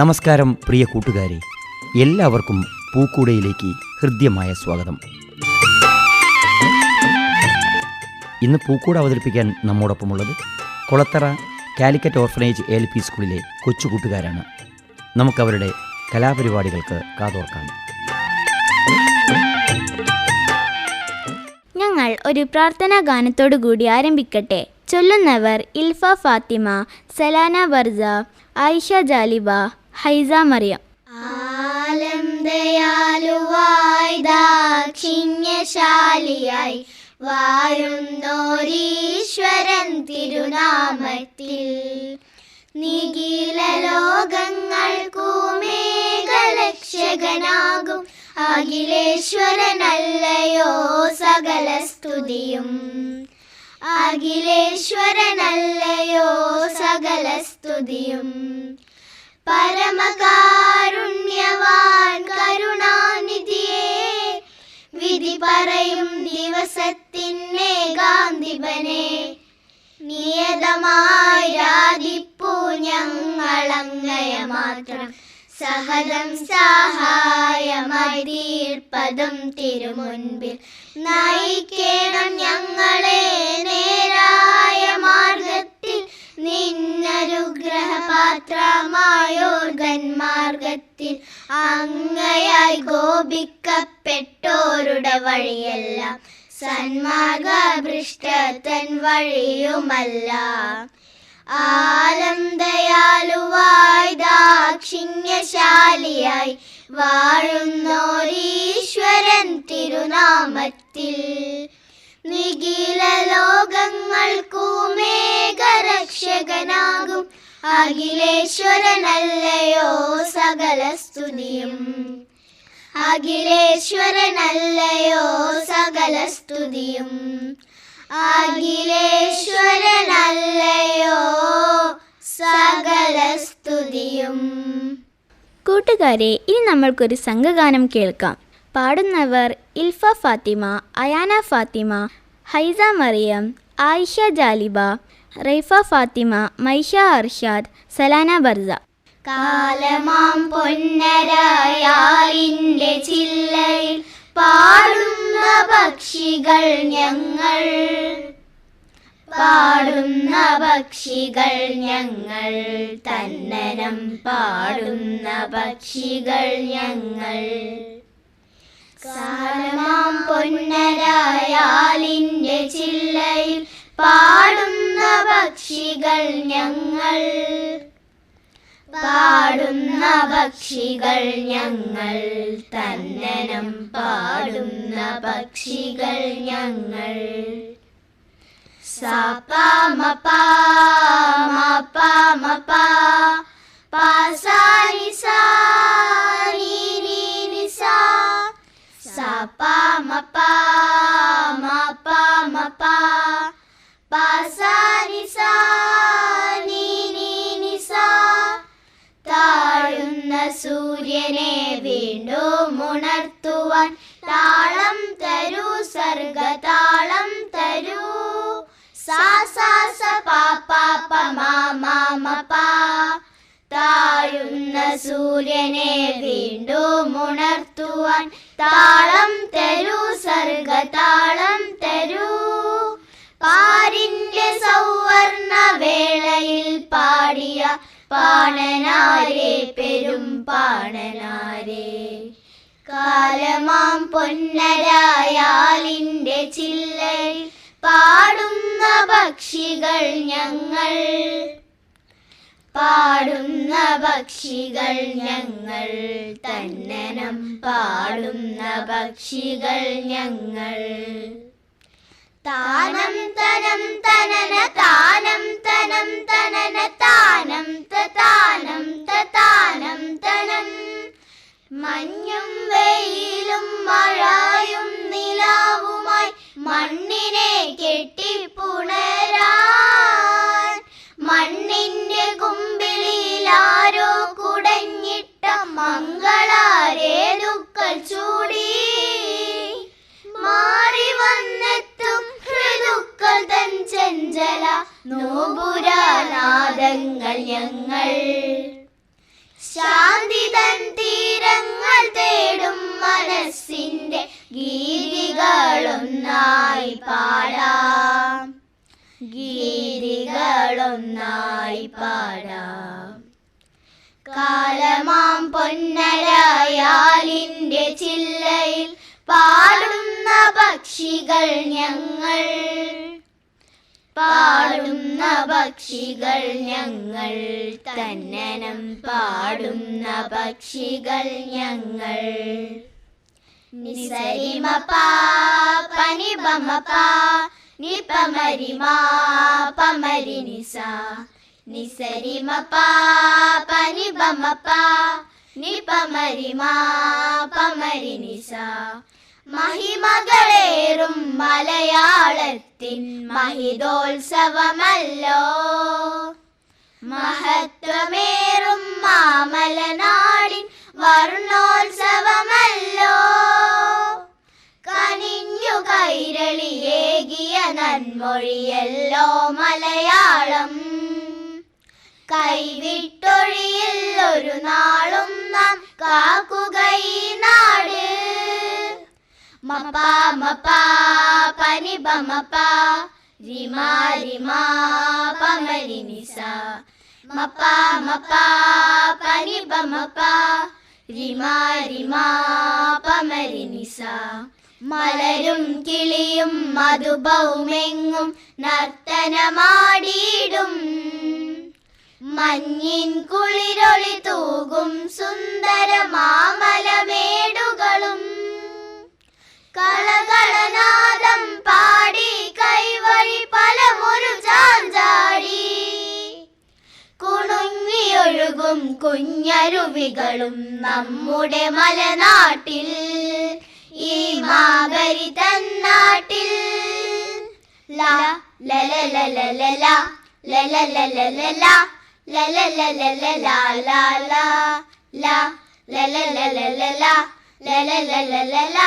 നമസ്കാരം പ്രിയ കൂട്ടുകാരെ. എല്ലാവർക്കും പൂക്കൂടയിലേക്ക് ഹൃദ്യമായ സ്വാഗതം. ഇന്ന് പൂക്കൂട അവതരിപ്പിക്കാൻ നമ്മോടൊപ്പമുള്ളത് Kolathara Calicut orphanage L P സ്കൂളിലെ കൊച്ചു കൂട്ടുകാരാണ് നമുക്കവരുടെ കലാപരിപാടികൾക്ക് കാതോർക്കാം. ഞങ്ങൾ ഒരു പ്രാർത്ഥനാ ഗാനത്തോടു കൂടി ആരംഭിക്കട്ടെ. ചൊല്ലുന്നവർ ഇൽഫ ഫാത്തിമ സലാന വർജ ആയിഷ ജാലിബ ഹൈസ മറിയം. ആലം ദയാലുവായി ദാക്ഷിണ്യശാലിയായി. വാഴുന്നോരീശ്വരൻ തിരുനാമത്തിൽ. നിഖില ലോകങ്ങൾക്കുമേകലക്ഷകനാകും അഖിലേശ്വരനല്ലയോ സകല സ്തുതിയും അഖിലേശ്വരനല്ലയോ സകല സ്തുതിയും പരമകാരുണ്യവാൻ കരുണാനിധിയെ വിധി പറയും ദിവസത്തിനേകാന്തിപനെ നിയതമായി രാധിപ്പൂ ഞങ്ങളങ്ങയ മാത്രം സഹദം സഹായമായി തീർപ്പതും തിരുമുൻപിൽ. നയിക്കണം ഞങ്ങളെ നേരായ നിന്നനുഗ്രഹപാത്രമായോർഗന്മാർഗത്തിൽ അങ്ങയായി ഗോപിക്കപ്പെട്ടോരുടെ വഴിയെല്ലാം സന്മാർഗഭൃഷ്ടത്തൻ വഴിയുമല്ല. ആലം ദാക്ഷിണ്യശാലിയായി വാഴുന്നോരീശ്വരൻ തിരുനാമത്തിൽ. നിഖില ലോകങ്ങൾക്കുമേകരക്ഷകനാകും അഖിലേശ്വരനല്ലയോ സകല സ്തുതിയും അഖിലേശ്വരനല്ലയോ സകല സ്തുതിയും അഖിലേശ്വരനല്ലയോ സകല സ്തുതിയും കൂട്ടുകാരെ ഇനി നമ്മൾക്കൊരു സംഘഗാനം കേൾക്കാം. പാടുന്നവർ ഇൽഫ ഫാത്തിമ അയാന ഫാത്തിമ ഹൈസ മറിയം ആയിഷ ജാലിബ റൈഫ ഫാത്തിമ മൈഷ അർഷാദ് സലാന ബർസ. കാലമാം പൊന്നരായാലിന്റെ ചില്ലയിൽ പാടുന്ന പക്ഷികൾ ഞങ്ങൾ. പാടുന്ന പക്ഷികൾ ഞങ്ങൾ തന്നനം പാടുന്ന പക്ഷികൾ ഞങ്ങൾ. കാലമാം പൊന്നരായാലിന്റെ ചില്ലയിൽ പാടുന്ന പക്ഷികൾ ഞങ്ങൾ. പാടുന്ന പക്ഷികൾ ഞങ്ങൾ. തന്നനം പാടുന്ന പക്ഷികൾ ഞങ്ങൾ. മപ്പാ പാസാനി സാ പാസാനി സാ നീ നീ നി സാ താഴുന്ന സൂര്യനെ വീണ്ടും ഉണർത്തുവാൻ താളം തരൂ സർഗതാളം തരൂ. സാ സാ പാ പാ പ മാ മാ മ പാ. താഴുന്ന സൂര്യനെ വീണ്ടും ഉണർത്തുവാൻ താളം തരൂ സർഗതാളം തരൂ. പാരിന്റെ സൗവർണ വേളയിൽ പാടിയ പാണനാരെ പെരും പാണനാരെ. കാലമാം പൊന്നരായാലിന്റെ ചില്ലയിൽ പാടുന്ന പക്ഷികൾ ഞങ്ങൾ. പാടുന്ന പക്ഷികൾ ഞങ്ങൾ തന്നനം പാടുന്ന പക്ഷികൾ ഞങ്ങൾ. താനം തനം തനന താനം തനം തനന താനം താനം താനം തനം. മഞ്ഞും വെയിലും മഴയും നിലാവുമായി മണ്ണിനെ കെട്ടിപ്പുണരാൻ മണ്ണിന്റെ കുമ്പിളിൽ ആരോ കുടഞ്ഞിട്ട മംഗളാരേതുക്കൾ ചൂടി. മാറി വന്നെത്തി ഋതുക്കൾ തൻ ചെഞ്ചല നൂപുരാനാദങ്ങൾ ഞങ്ങൾ. ശാന്തി തൻ തീരങ്ങൾ തേടും മനസ്സിന്റെ ഗീതികളൊന്നായി പാടാം. ഗീതികളൊന്നായി പാടാം. കാലമാം പൊന്നരായാലിന്റെ ചില്ലയിൽ പാടുന്ന പക്ഷികൾ ഞങ്ങൾ. പാടുന്ന പക്ഷികൾ ഞങ്ങൾ തന്നനം പാടുന്ന പക്ഷികൾ ഞങ്ങൾ. നിസരിമപാ പനിബമപാ നിപമരിമാ പമരി നിസ. നിസരിമപാ പനിബമപാ നിപമരിമാ പമരി നിസ. മഹിമകളേറും മലയാളത്തിൻ മഹിതോത്സവമല്ലോ. മഹത്വമേറും മാമലനാടിൻ വർണോത്സവമല്ലോ. കനിഞ്ഞു കൈരളിയേകിയ നന്മൊഴിയല്ലോ മലയാളം. കൈവിട്ടൊഴിയിൽ നാളും നാം കാക്കുകൈ മപ്പാ മപ്പാ പനി ബമപ്പാ റിമാ റിമാ പമരി നിസ. മപ്പാ മപ്പാ പനി ബമപ്പാ റിമാ റിമാ പമരി നിസ. മലരും കിളിയും മധുബൗമെങ്ങും നർത്തനമാടിയിടും. മഞ്ഞിൻ കുളിരൊളി തൂകും സുന്ദര മാമലമേടുകളും കളകളനാദം പാടി കൈവഴി പലമൊരു ചാഞ്ചാടി കുണുങ്ങിയൊഴുകും കുഞ്ഞരുവികളും നമ്മുടെ മലനാട്ടിൽ ഈ മാകരി തന്നാട്ടിൽ ലാ ലലലലലല ലലലലലല ലലലലലല ലാ ലാ ലാ ലലലലലല ലലലലലല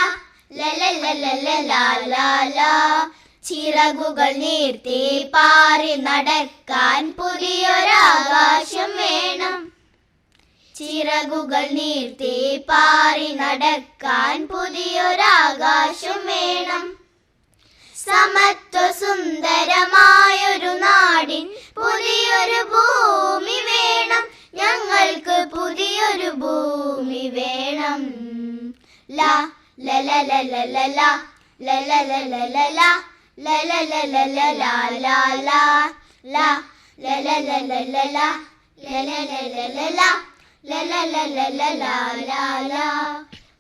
ചിറകുകൾ നീർത്തി പാറി നടക്കാൻ പുതിയൊരാകാശം വേണം. ചിറകുകൾ നീർത്തി പാറി നടക്കാൻ പുതിയൊരാകാശം വേണം. സമത്വ സുന്ദരമായൊരു നാടിൻ പുതിയൊരു ഭൂമി വേണം. ഞങ്ങൾക്ക് പുതിയൊരു ഭൂമി വേണം. ലാ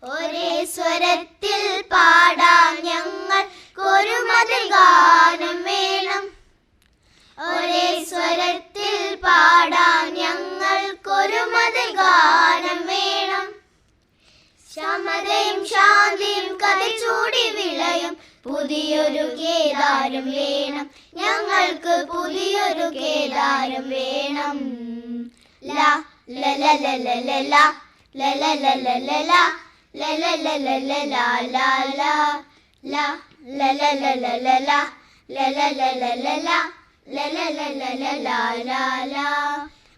ഒരേ സ്വരത്തിൽ പാടാം ഞങ്ങൾ കുരുമതിൽ ഗാനം വേണം ഒരേ സ്വരത്തിൽ പാടാം ഞങ്ങൾ കുരുമതിൽ ഗാനം വേണം പുതിയൊരു കേദാരം വേണം ഞങ്ങൾക്ക് പുതിയൊരു കേദാരം വേണം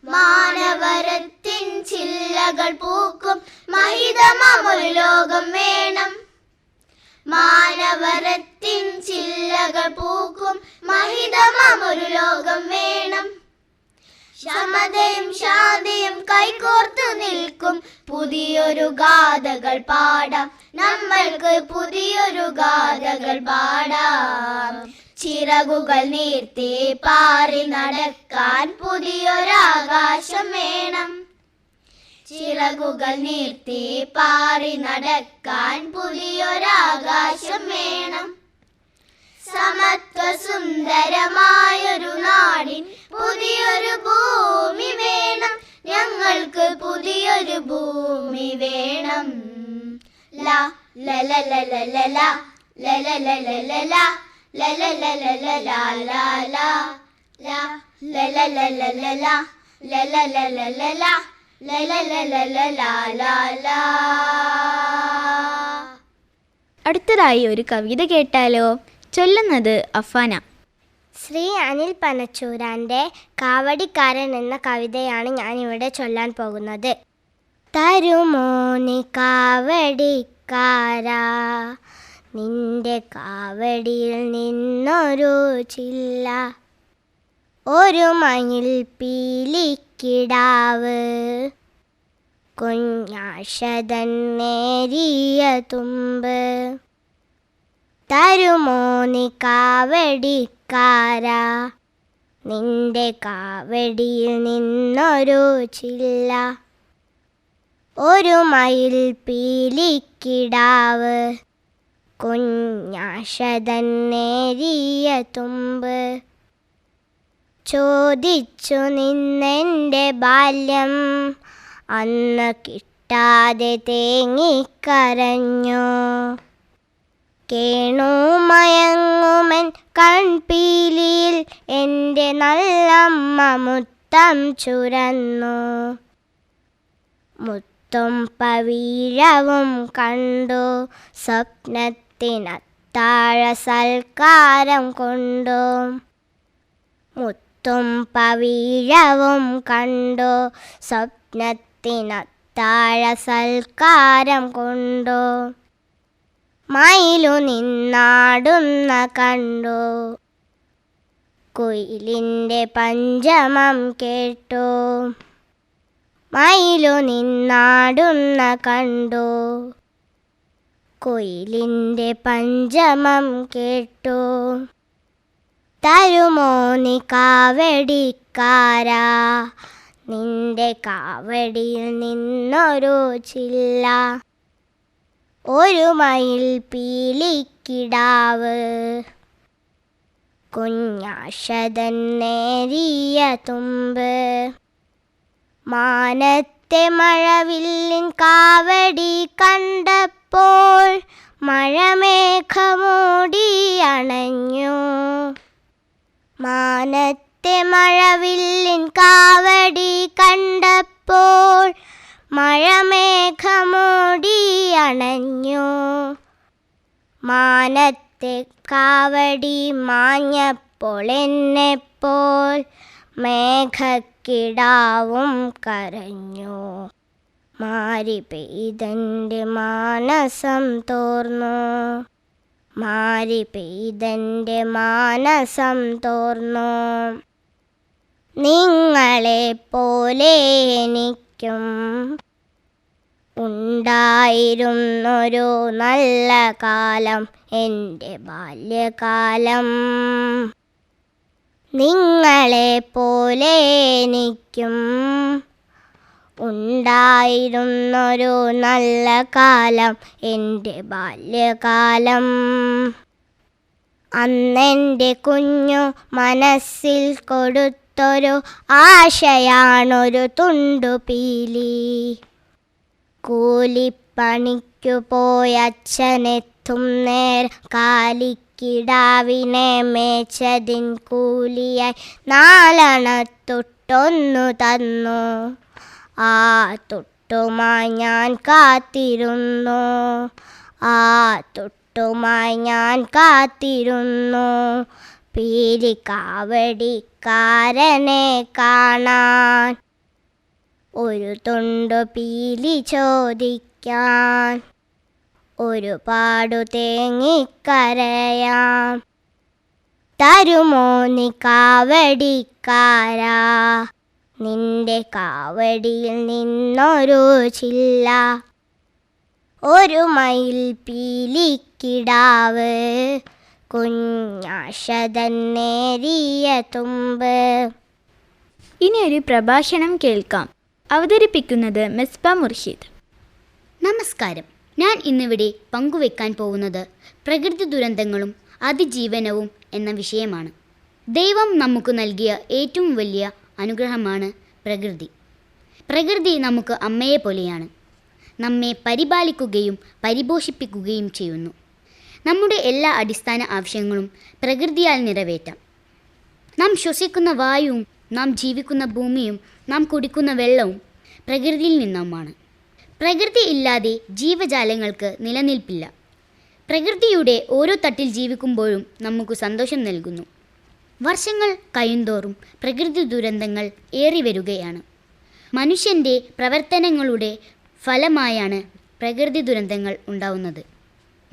മാനവരത്തിൻ ചില്ലകൾ പൂക്കും മഹിതമാ മഹിതമൊരു ലോകം വേണം. മാനവരത്തിൻ ചില്ലകൾ പൂക്കും മഹിതമാം ഒരു ലോകം വേണം. ക്ഷമതയും ശാന്തിയും കൈകോർത്തു നിൽക്കും പുതിയൊരു ഗാഥകൾ പാടാം. നമ്മൾക്ക് പുതിയൊരു ഗാഥകൾ പാടാം. ചിറകുകൾ നീർത്തി പാറി നടക്കാൻ പുതിയൊരാകാശം വേണം. ചിറകുകൾ നീർത്തി പാറി നടക്കാൻ പുതിയൊരാകാശം വേണം സമത്വ സുന്ദരമായൊരു നാടിൻ പുതിയൊരു ഭൂമി വേണം ഞങ്ങൾക്ക് പുതിയൊരു ഭൂമി വേണം ല ല ല ല ല ല ല ല ല ല ല ല ല ല ല ല ല ല ല അടുത്തതായി ഒരു കവിത കേട്ടാലോ? ചൊല്ലുന്നത് അഫാന. ശ്രീ അനിൽ പനച്ചൂരാന്റെ കാവടിക്കാരൻ എന്ന കവിതയാണ് ഞാൻ ഇവിടെ ചൊല്ലാൻ പോകുന്നത്. തരുമോനി കാവടിക്കാര? നിന്റെ കാവടിയിൽ നിന്നൊരു ചില്ല. ഒരു മയിൽ പീലിക്ക പീലിക്കിടാവ് കുഞ്ഞാശതൻ നേരിയ തുമ്പ്. തരുമോ നീ കാവടിക്കാരാ? നിന്റെ കാവടിയിൽ നിന്നൊരു ചില്ല. ഒരു മയിൽ പീലിക്കിടാവ് കുഞ്ഞാശതൻ നേരിയ തുമ്പ്. ചോദിച്ചു നിന്നെന്റെ ബാല്യം. അന്ന് കിട്ടാതെ തേങ്ങിക്കരഞ്ഞു. കേണു മയങ്ങുമൻ കൺപീലിയിൽ എന്റെ നല്ലമ്മ മുത്തം ചുരന്നു. മുത്തും പവീഴവും കണ്ടു. സ്വപ്നത്തിനത്താഴ സൽക്കാരം കൊണ്ടു. മുത്തും പവീഴവും കണ്ടു. സ്വപ്നത്തിനത്താഴ സൽക്കാരം കൊണ്ടു. മയിലു നിന്നാടുന്ന കണ്ടു. കുയിലിന്റെ പഞ്ചമം കേട്ടു. മയിലു നിന്നാടുന്ന കണ്ടു. കുയിലിന്റെ പഞ്ചമം കേട്ടു. തരുമോ നീ കാവടിക്കാരാ? നിന്റെ കാവടിയിൽ നിന്നൊരു ചില്ല. ഒരു മയിൽ പീലിക്കിടാവ്. കുഞ്ഞാശതൻ നേരിയ തുമ്പ്. മാനത്തെ മഴവില്ലിൻ കാവടി കണ്ടപ്പോൾ മഴമേഘമൂടി അണഞ്ഞു. മാനത്തെ മഴവില്ലിൻ കാവടി കണ്ടപ്പോൾ മഴമേഘമൂടി അണഞ്ഞു. മാനത്തെ കാവടി മാഞ്ഞപ്പോൾ എന്നെപ്പോൾ മേഘക്കിടാവും കരഞ്ഞു. മാരി പെയ്തന്റെ മാനസം തോർന്നു. മാരി പെയ്തന്റെ മാനസം തോർന്നു. നിങ്ങളെ പോലെ എനിക്കും ഉണ്ടായിരുന്നൊരു നല്ല കാലം എന്റെ ബാല്യകാലം. നിങ്ങളെ പോലെ എനിക്കും ഉണ്ടായിരുന്നൊരു നല്ല കാലം എന്റെ ബാല്യകാലം. അന്നെന്റെ കുഞ്ഞു മനസ്സിൽ കൊടുത്തൊരു ആശയാണൊരു തുണ്ടുപീലി. കൂലിപ്പണിക്കു പോയ അച്ഛനെത്തും നേർ കാലിക്കിടാവിനെ മേച്ചതിൻ കൂലിയായി നാലണത്തൊട്ടൊന്നു തന്നു. ആ തൊട്ടുമായി ഞാൻ കാത്തിരുന്നു. ആ തൊട്ടുമായി ഞാൻ കാത്തിരുന്നു. പീലിക്കാവടിക്കാരനെ കാണാൻ. ഒരു തൊണ്ടു പീലി ചോദിക്കാൻ. ഒരുപാടു തേങ്ങിക്കരയാം തരുമോ നീ കാവടിക്കാരാ? നിന്റെ കാവടിയിൽ നിന്നൊരു ചില്ല. ഒരു മയിൽ പീലിക്കിടാവ്. കുഞ്ഞാശതൻ നേരിയ തുമ്പ്. ഇനി ഒരു പ്രഭാഷണം കേൾക്കാം. അവതരിപ്പിക്കുന്നത് മിസ്ബ മുർഷിദ്. നമസ്കാരം. ഞാൻ ഇന്നിവിടെ പങ്കുവെക്കാൻ പോകുന്നത് പ്രകൃതി ദുരന്തങ്ങളും അതിജീവനവും എന്ന വിഷയമാണ്. ദൈവം നമുക്ക് നൽകിയ ഏറ്റവും വലിയ അനുഗ്രഹമാണ് പ്രകൃതി. പ്രകൃതി നമുക്ക് അമ്മയെ പോലെയാണ്. നമ്മെ പരിപാലിക്കുകയും പരിപോഷിപ്പിക്കുകയും ചെയ്യുന്നു. നമ്മുടെ എല്ലാ അടിസ്ഥാന ആവശ്യങ്ങളും പ്രകൃതിയാൽ നിറവേറ്റാം. നാം ശ്വസിക്കുന്ന വായുവും നാം ജീവിക്കുന്ന ഭൂമിയും നാം കുടിക്കുന്ന വെള്ളവും പ്രകൃതിയിൽ നിന്നുമാണ്. പ്രകൃതി ഇല്ലാതെ ജീവജാലങ്ങൾക്ക് നിലനിൽപ്പില്ല. പ്രകൃതിയുടെ ഓരോ തട്ടിൽ ജീവിക്കുമ്പോഴും നമുക്ക് സന്തോഷം നൽകുന്നു. വർഷങ്ങൾ കഴിയുന്തോറും പ്രകൃതി ദുരന്തങ്ങൾ ഏറി വരികയാണ്. മനുഷ്യന്റെ പ്രവർത്തനങ്ങളുടെ ഫലമായാണ് പ്രകൃതി ദുരന്തങ്ങൾ ഉണ്ടാവുന്നത്.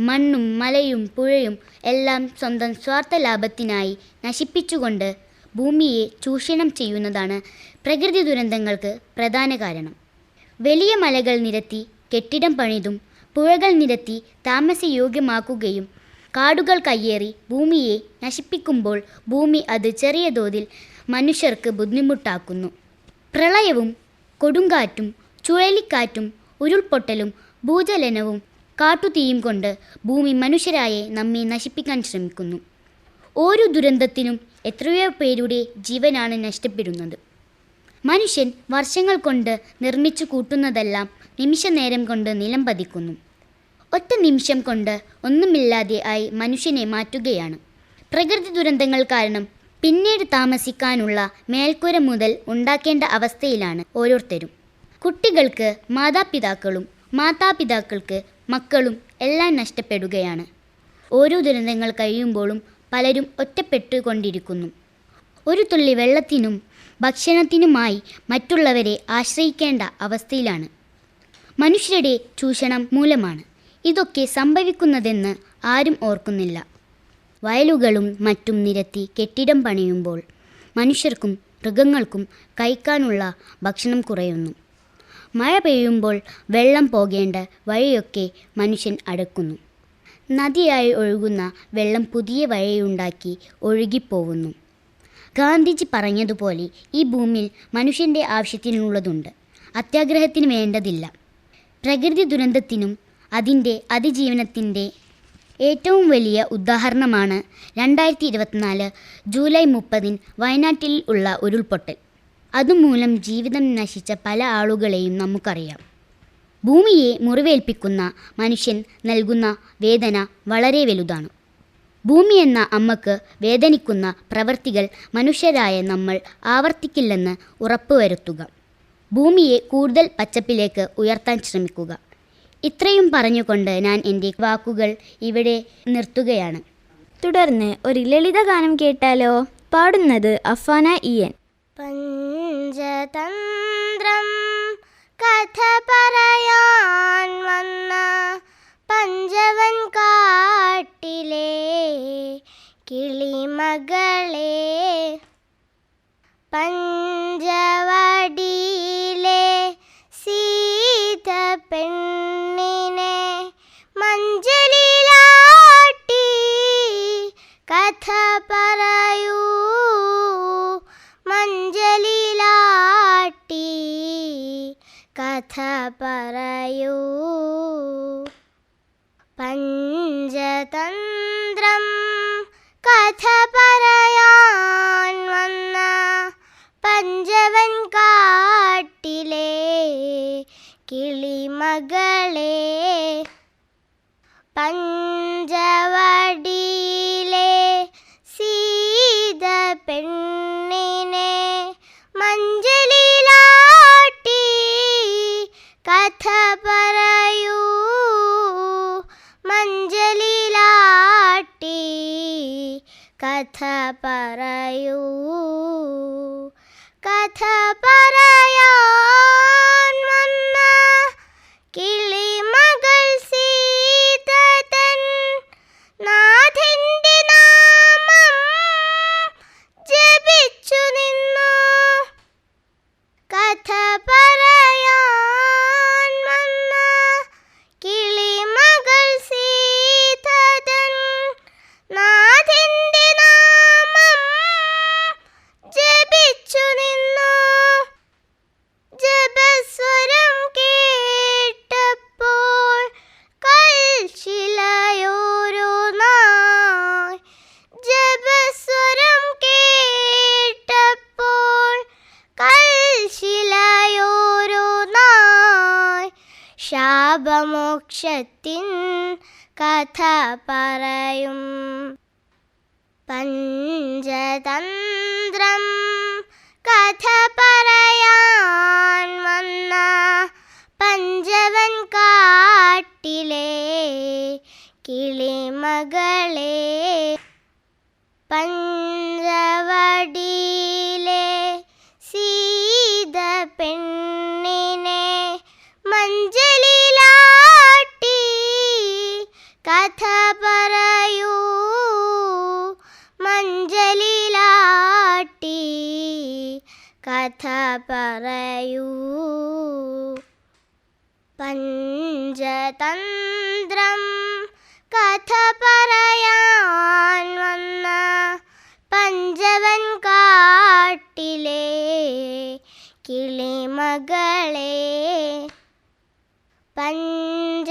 മണ്ണും മലയും പുഴയും എല്ലാം സ്വന്തം സ്വാർത്ഥ ലാഭത്തിനായി നശിപ്പിച്ചുകൊണ്ട് ഭൂമിയെ ചൂഷണം ചെയ്യുന്നതാണ് പ്രകൃതി ദുരന്തങ്ങൾക്ക് പ്രധാന കാരണം. വലിയ മലകൾ നിരത്തി കെട്ടിടം പണിതും പുഴകൾ നിരത്തി താമസയോഗ്യമാക്കുകയും കാടുകൾ കയ്യേറി ഭൂമിയെ നശിപ്പിക്കുമ്പോൾ ഭൂമി അത് ചെറിയ തോതിൽ മനുഷ്യർക്ക് ബുദ്ധിമുട്ടാക്കുന്നു. പ്രളയവും കൊടുങ്കാറ്റും ചുഴലിക്കാറ്റും ഉരുൾപൊട്ടലും ഭൂചലനവും കാട്ടുതീയും കൊണ്ട് ഭൂമി മനുഷ്യരായെ നമ്മെ നശിപ്പിക്കാൻ ശ്രമിക്കുന്നു. ഓരോ ദുരന്തത്തിനും എത്രയോ പേരുടെ ജീവനാണ് നഷ്ടപ്പെടുന്നത്. മനുഷ്യൻ വർഷങ്ങൾ കൊണ്ട് നിർമ്മിച്ചു കൂട്ടുന്നതെല്ലാം നിമിഷനേരം കൊണ്ട് നിലം പതിക്കുന്നു. ഒറ്റ നിമിഷം കൊണ്ട് ഒന്നുമില്ലാതെ ആയി മനുഷ്യനെ മാറ്റുകയാണ്. പ്രകൃതി ദുരന്തങ്ങൾ കാരണം പിന്നീട് താമസിക്കാനുള്ള മേൽക്കൂര മുതൽ ഉണ്ടാക്കേണ്ട അവസ്ഥയിലാണ് ഓരോരുത്തരും. കുട്ടികൾക്ക് മാതാപിതാക്കളും മാതാപിതാക്കൾക്ക് മക്കളും എല്ലാം നഷ്ടപ്പെടുകയാണ്. ഓരോ ദുരന്തങ്ങൾ കഴിയുമ്പോഴും പലരും ഒറ്റപ്പെട്ടുകൊണ്ടിരിക്കുന്നു. ഒരു തുള്ളി വെള്ളത്തിനും ഭക്ഷണത്തിനുമായി മറ്റുള്ളവരെ ആശ്രയിക്കേണ്ട അവസ്ഥയിലാണ്. മനുഷ്യരുടെ ചൂഷണം മൂലമാണ്. ഇതൊക്കെ സംഭവിക്കുന്നതെന്ന് ആരും ഓർക്കുന്നില്ല. വയലുകളും മറ്റും നിരത്തി കെട്ടിടം പണിയുമ്പോൾ മനുഷ്യർക്കും മൃഗങ്ങൾക്കും കഴിക്കാനുള്ള ഭക്ഷണം കുറയുന്നു. മഴ പെയ്യുമ്പോൾ വെള്ളം പോകേണ്ട വഴിയൊക്കെ മനുഷ്യൻ അടക്കുന്നു. നദിയായി ഒഴുകുന്ന വെള്ളം പുതിയ വഴിയുണ്ടാക്കി ഒഴുകിപ്പോകുന്നു. ഗാന്ധിജി പറഞ്ഞതുപോലെ ഈ ഭൂമിയിൽ മനുഷ്യന്റെ ആവശ്യത്തിനുള്ളതുണ്ട്. അത്യാഗ്രഹത്തിന് വേണ്ടതില്ല. പ്രകൃതി ദുരന്തത്തിനും അതിന്റെ അതിജീവനത്തിന്റെ ഏറ്റവും വലിയ ഉദാഹരണമാണ് രണ്ടായിരത്തി ഇരുപത്തിനാല് ജൂലൈ മുപ്പതിന് വയനാട്ടിൽ ഉള്ള ഉരുൾപൊട്ടൽ. അതുമൂലം ജീവിതം നശിച്ച പല ആളുകളെയും നമുക്കറിയാം. ഭൂമിയെ മുറിവേൽപ്പിക്കുന്ന മനുഷ്യൻ നൽകുന്ന വേദന വളരെ വലുതാണ്. ഭൂമി എന്ന അമ്മയ്ക്ക് വേദനിക്കുന്ന പ്രവർത്തികൾ മനുഷ്യരായ നമ്മൾ ആവർത്തിക്കില്ലെന്ന് ഉറപ്പുവരുത്തുക. ഭൂമിയെ കൂടുതൽ പച്ചപ്പിലേക്ക് ഉയർത്താൻ ശ്രമിക്കുക. ഇത്രയും പറഞ്ഞുകൊണ്ട് ഞാൻ എന്റെ വാക്കുകൾ ഇവിടെ നിർത്തുകയാണ്. തുടർന്ന് ഒരു ലളിത ഗാനം കേട്ടാലോ? പാടുന്നത് അഫാന ഇയൻ പഞ്ചതന്ത്രം കഥ പറയാൻ വന്ന പഞ്ചവൻ കാട്ടിലെ കിളിമകളെ പഞ്ചവടിയിലെ കഥ പറയൂ. പഞ്ചതന്ത്രം കഥ പറയാൻ കഥ പറയൂ. പഞ്ചതന്ത്രം കഥ പറയാൻ വന്ന പഞ്ചവൻ കാട്ടിലെ കിളിമകളെ പഞ്ചവടിയിലെ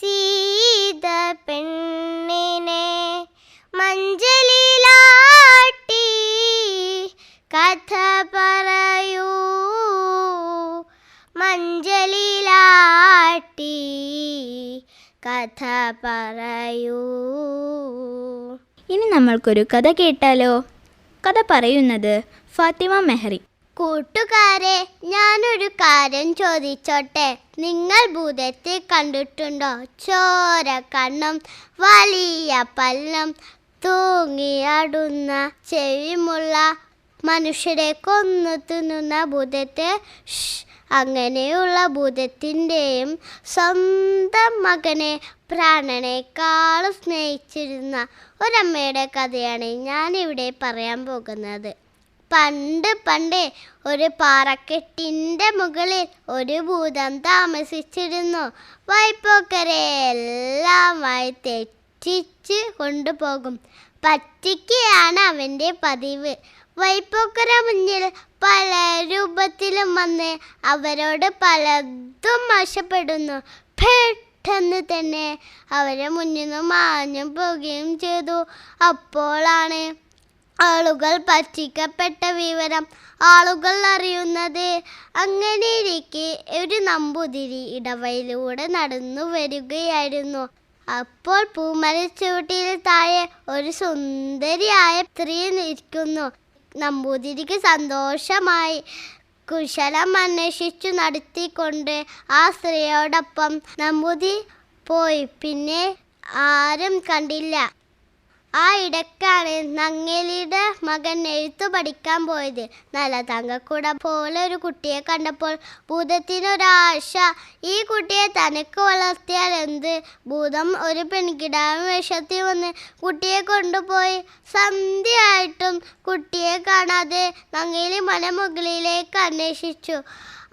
സീത പെണ്ണിനെ കഥ പറയൂ. ഇനി നമ്മൾക്കൊരു കഥ കേട്ടാലോ? കഥ പറയുന്നത് ഫാത്തിമ മെഹറി കൂട്ടുകാരെ ഞാനൊരു കാര്യം ചോദിച്ചോട്ടെ? നിങ്ങൾ ഭൂതത്തെ കണ്ടിട്ടുണ്ടോ? ചോര കണ്ണും വലിയ പല്ലും തൂങ്ങിയാടുന്ന ചെവിമുള്ള മനുഷ്യരെ കൊന്നു തിന്നുന്ന ഭൂതത്തെ അങ്ങനെയുള്ള ഭൂതത്തിന്റെയും സ്വന്തം മകനെ പ്രാണനേക്കാളും സ്നേഹിച്ചിരുന്ന ഒരമ്മയുടെ കഥയാണ് ഞാനിവിടെ പറയാൻ പോകുന്നത്. പണ്ട് പണ്ട് ഒരു പാറക്കെട്ടിന്റെ മുകളിൽ ഒരു ഭൂതം താമസിച്ചിരുന്നു. വൈപ്പോക്കരെ എല്ലാമായി തെറ്റിച്ച് കൊണ്ടുപോകും. പറ്റിക്കയാണ് അവന്റെ പതിവ്. വൈപ്പോക്കര മുന്നിൽ പല രൂപത്തിലും വന്ന് അവരോട് പലതും ആവശ്യപ്പെടുന്നു പെട്ടെന്ന് തന്നെ അവരെ മുന്നിൽ നിന്ന് മാഞ്ഞു പോവുകയും ചെയ്തു. അപ്പോഴാണ് ആളുകൾ പറ്റിക്കപ്പെട്ട വിവരം. ആളുകൾ അറിയുന്നത് അങ്ങനെ ഇരിക്കെ ഒരു നമ്പൂതിരി ഇടവയിലൂടെ നടന്നു വരികയായിരുന്നു. അപ്പോൾ പൂമരച്ചുവട്ടിയിൽ താഴെ ഒരു സുന്ദരിയായ സ്ത്രീ നിൽക്കുന്നു. നമ്പൂതിരിക്ക് സന്തോഷമായി കുശലം അന്വേഷിച്ചു നടത്തിക്കൊണ്ട് ആ സ്ത്രീയോടൊപ്പം നമ്പൂതി പോയി. പിന്നെ ആരും കണ്ടില്ല. ആ ഇടക്കാണ് നങ്ങേലിയുടെ മകൻ എഴുത്തു പഠിക്കാൻ പോയത്. നല്ല തങ്കക്കൂട പോലെ ഒരു കുട്ടിയെ കണ്ടപ്പോൾ ഭൂതത്തിനൊരാശ. ഈ കുട്ടിയെ തനിക്ക് വളർത്തിയാൽ എന്ത്? ഭൂതം ഒരു പെൺകിടാവ് വേഷത്തിൽ വന്ന് കുട്ടിയെ കൊണ്ടുപോയി. സന്ധ്യയായിട്ടും കുട്ടിയെ കാണാതെ നങ്ങേലി മലമുകളിലേക്ക് അന്വേഷിച്ചു.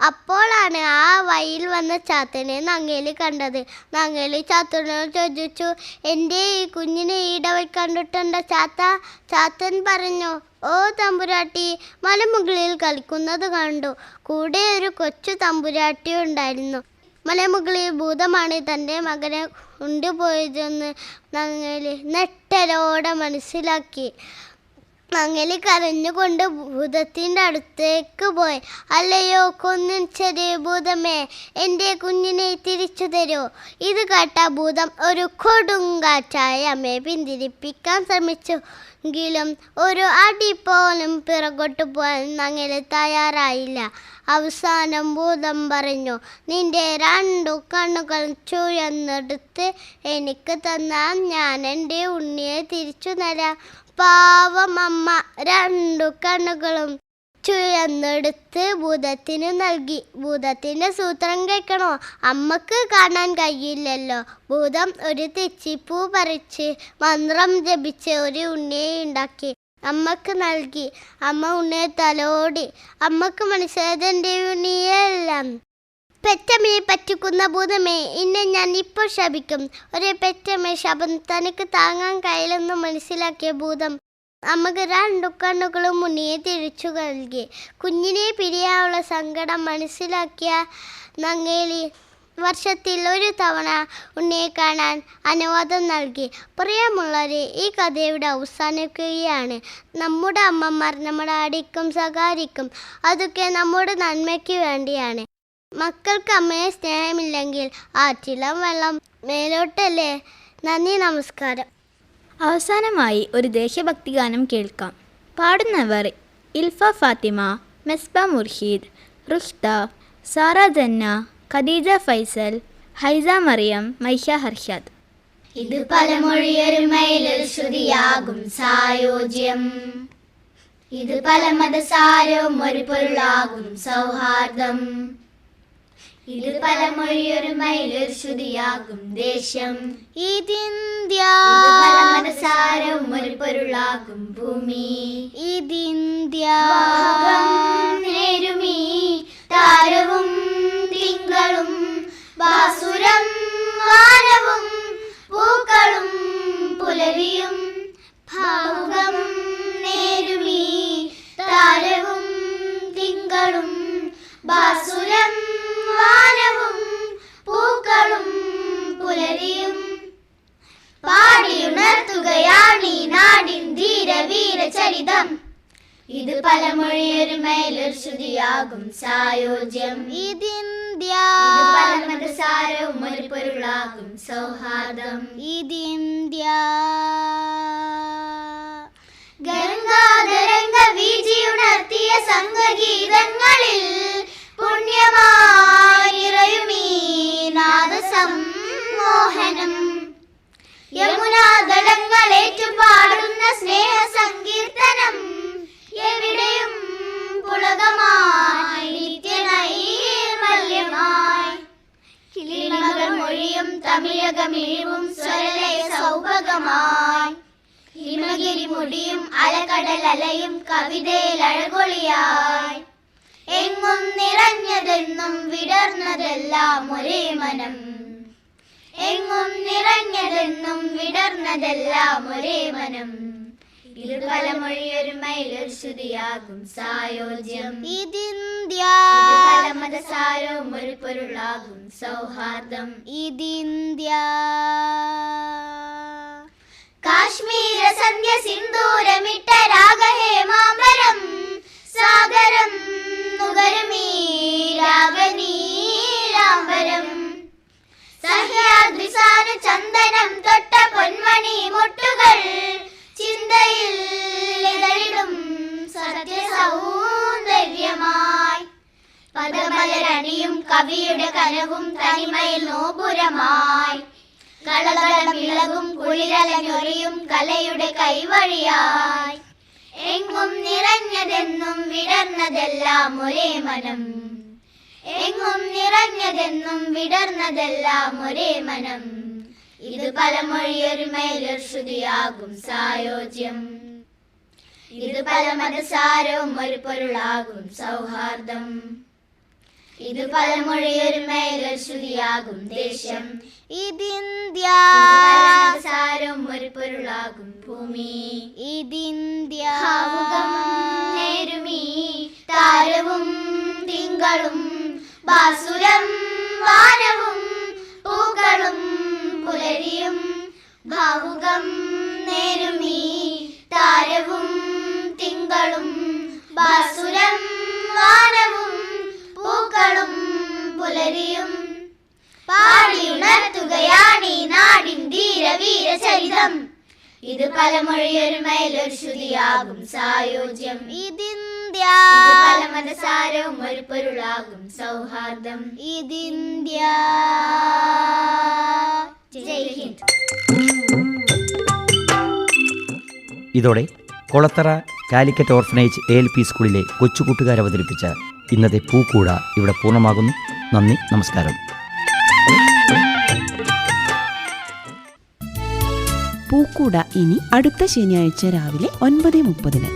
അപ്പോഴാണ് ആ വഴിയിൽ വന്ന ചാത്തനെ നങ്ങേലി കണ്ടത്. നങ്ങേലി ചാത്തനോട് ചോദിച്ചു എന്റെ ഈ കുഞ്ഞിനെ ഈടവഴി കണ്ടിട്ടുണ്ട ചാത്ത? ചാത്തൻ പറഞ്ഞു ഓ തമ്പുരാട്ടി മലമുകളിൽ കളിക്കുന്നത് കണ്ടു. കൂടെ ഒരു കൊച്ചു തമ്പുരാട്ടി ഉണ്ടായിരുന്നു. മലമുകളിൽ ഭൂതമാണ് തന്റെ മകനെ കൊണ്ടുപോയതെന്ന് നങ്ങേലി നെട്ടലോടെ മനസ്സിലാക്കി. മങ്ങലി കരഞ്ഞുകൊണ്ട് ഭൂതത്തിന്റെ അടുത്തേക്ക് പോയി. അല്ലയോ കൊന്നിൻ ചെറിയ ഭൂതമേ എന്റെ കുഞ്ഞിനെ തിരിച്ചു തരൂ. ഇത് കേട്ട ഭൂതം ഒരു കൊടുങ്കാറ്റായ അമ്മയെ പിന്തിരിപ്പിക്കാൻ ശ്രമിച്ചു എങ്കിലും ഒരു അടി പോലും പിറകോട്ട് പോകാൻ മങ്ങലി തയ്യാറായില്ല. അവസാനം ഭൂതം പറഞ്ഞു നിന്റെ രണ്ടു കണ്ണുകൾ ചുഴന്നെടുത്ത് എനിക്ക് തന്നാൽ ഞാൻ എന്റെ ഉണ്ണിയെ തിരിച്ചു തരാം. പാവം അമ്മ രണ്ടു കണ്ണുകളും ചുഴന്നെടുത്ത് ഭൂതത്തിന് നൽകി. ഭൂതത്തിന്റെ സൂത്രം കേൾക്കണോ? അമ്മയ്ക്ക് കാണാൻ കഴിയില്ലല്ലോ. ഭൂതം ഒരു തെച്ചിപ്പൂ പറിച്ച് മന്ത്രം ജപിച്ച് ഒരു ഉണ്ണിയെ ഉണ്ടാക്കി. അമ്മയ്ക്ക് നൽകി. അമ്മ ഉണ്ണിയെ തലോടി. അമ്മയ്ക്ക് മനസ്സിലായത് ഉണ്ണിയെല്ലാം പെറ്റമ്മയെ പറ്റിക്കുന്ന ഭൂതമേ ഇന്നെ ഞാൻ ഇപ്പോൾ ശപിക്കും. ഒരു പെറ്റമ്മ ശപം തനിക്ക് താങ്ങാൻ കഴിയില്ലെന്ന് മനസ്സിലാക്കിയ ഭൂതം അമ്മയ്ക്ക് രണ്ടു കണ്ണുകളും മുന്നിയെ തിരിച്ചു നൽകി. കുഞ്ഞിനെ പിരിയാനുള്ള സങ്കടം മനസ്സിലാക്കിയ നങ്ങേലി വർഷത്തിൽ ഒരു തവണ ഉണ്ണിയെ കാണാൻ അനുവാദം നൽകി. പ്രിയമുള്ളവരെ ഈ കഥയുടെ അവസാനിക്കുകയാണ്. നമ്മുടെ അമ്മമാർ നമ്മുടെ അടിക്കും സകാരിക്കും അതൊക്കെ നമ്മുടെ നന്മയ്ക്ക് വേണ്ടിയാണ്. മക്കൾക്ക് അമ്മയെ സ്നേഹമില്ലെങ്കിൽ ആറ്റിളം വെള്ളം മേലോട്ടല്ലേ? നന്ദി നമസ്കാരം. അവസാനമായി ഒരു ദേശഭക്തി ഗാനം കേൾക്കാം. പാടുന്നവർ ഇൽഫ ഫാത്തിമ മെസ്ബ മുർഷീദ് റുഷ്ത സാറ ജന്ന ഖദീജ ഫൈസൽ ഹൈസ മറിയം മൈഷ ഹർഷാദ്. ഇത് പലമൊഴിയൊരുമയിലൊരു ശ്രുതിയാകും സായോജ്യം. ഇത് പല മതസാരവും ഒരു പൊരുളാകും സൗഹാർദ്ദം. ഇത് പലമൊഴിയൊരുമയിലൊരു ശ്രുതിയാകും ദേശം. ഇതിന്ത്യ മതസാരവും ഒരു പൊരുളാകും ഭൂമി. ഇതിന്ത്യ നേരുമീ താരവും തിങ്കളും ബാസുരം വാനവും പൂക്കളും പുലരിയും. ഭാവുകം നേരുമീ താരവും തിങ്കളും ബാസുരം വാനവും പൂക്കളും പുലരിയും. പാടിയുണർത്തുകയാണ് ഈ നാടിൻ ധീരവീര ചരിതം. ഇത് പലമൊഴിയൊരുമയിലൊരു ശ്രുതിയാകും സായോജ്യം. ഇതിന്ത്യ ഇത് പലമതസാരവും ഒരു പൊരുളാകും സൗഹാർദ്ദം. ഇതിന്ത്യ ഗംഗാധരംഗ വീജിയുണർത്തിയ സംഘഗീതങ്ങളിൽ പുണ്യമായിറയുമീ നാദസമ്മോഹനം യമുനാതടങ്ങളേറ്റു പാടുന്ന സ്നേഹ സങ്കീർത്തനം എവിടെയും പുളകമായി നിത്യനൈർമല്യമായി കിളിമകൾ മൊഴിയും തമിഴകമിഴിവും സ്വരലയ സൗഭഗമായി ഹിമഗിരി മുടിയും അലകടൽ അലയും കവിതയിൽ അഴകൊളിയായി. എങ്ങും നിറഞ്ഞതെന്നും വിടർന്നതെല്ലാം ഒരേ മനം. എങ്ങും നിറഞ്ഞതെന്നും വിടർന്നതെല്ലാം ഒരേ മനം. ഇത് പലമൊഴിയൊരുമയിലൊരു ശ്രുതിയാകും സായോജ്യം. ഇതിന്ത്യ ഇത് പലമതസാരവും ഒരു പൊരുളാകും സൗഹാർദ്ദം. ഇതിന്ത്യ കാശ്മീര സന്ധ്യ സിന്ദൂരമിട്ട രാഗഹേമാംബരം. സാഗരം നുകരുമീ രാഗനീരാംബരം സഹ്യാദ്രിസാന ചന്ദനം തൊട്ട പൊന്മണി മുട്ടുകൾ ചിന്തയിൽ ഇതളിടും സത്യസൗന്ദര്യമായി. പദമലരണിയും കവിയുടെ കനവും തനിമയിൽ നോപുരമായി. കളകളമിളകും കുളിരലഞ്ഞൊറിയും കലയുടെ കൈവഴിയായി. എങ്ങും നിറഞ്ഞതെന്നും വിടർന്നതെല്ലാം ഒരേ മനം. എങ്ങും നിറഞ്ഞതെന്നും വിടർന്നതെല്ലാം ഒരേ മനം. ഇത് പലമൊഴിയൊരുമയിലൊരു ശ്രുതിയാകും സായോജ്യം. ഇത് പല മതസാരവും ഒരു പൊരുളാകും സൗഹാർദ്ദം. ഇത് പലമൊഴിയൊരുമയിലൊരു ശ്രുതിയാകും ദേശം. ഇതിന്ത്യ സാരം ഒരു പൊരുളാകും ഭൂമി. ഇതിന്ത്യ നേരുമീ താരവും തിങ്കളും ബാസുരം വാനവും പൂക്കളും പുലരിയും. ഭാവുകം നേരുമീ താരവും തിങ്കളും ബാസുരം വാനവും പൂക്കളും പുലരിയും. പാടിയുണർത്തുകയാണ് ഈ നാടിൻ ധീരവീര ചരിതം. ഇത് പലമൊഴിയൊരുമയിലൊരു ശ്രുതിയാകും സായോജ്യം. ഇതിന്ത്യ. ഇത് പല മനസാരവും ഒരു പൊരുളാകും സൗഹാർദ്ദം. ഇതിന്ത്യ. ജയ് ഹിന്ദ്. ഇതോടെ Kolathara Calicut orphanage A L P സ്കൂളിലെ കൊച്ചുകൂട്ടുകാർ അവതരിപ്പിച്ച ഇന്നത്തെ പൂക്കൂട ഇവിടെ പൂർണമാകുന്നു. നന്ദി നമസ്കാരം. പൂക്കൂട ഇനി അടുത്ത ശനിയാഴ്ച രാവിലെ ഒൻപത് മുപ്പതിന്.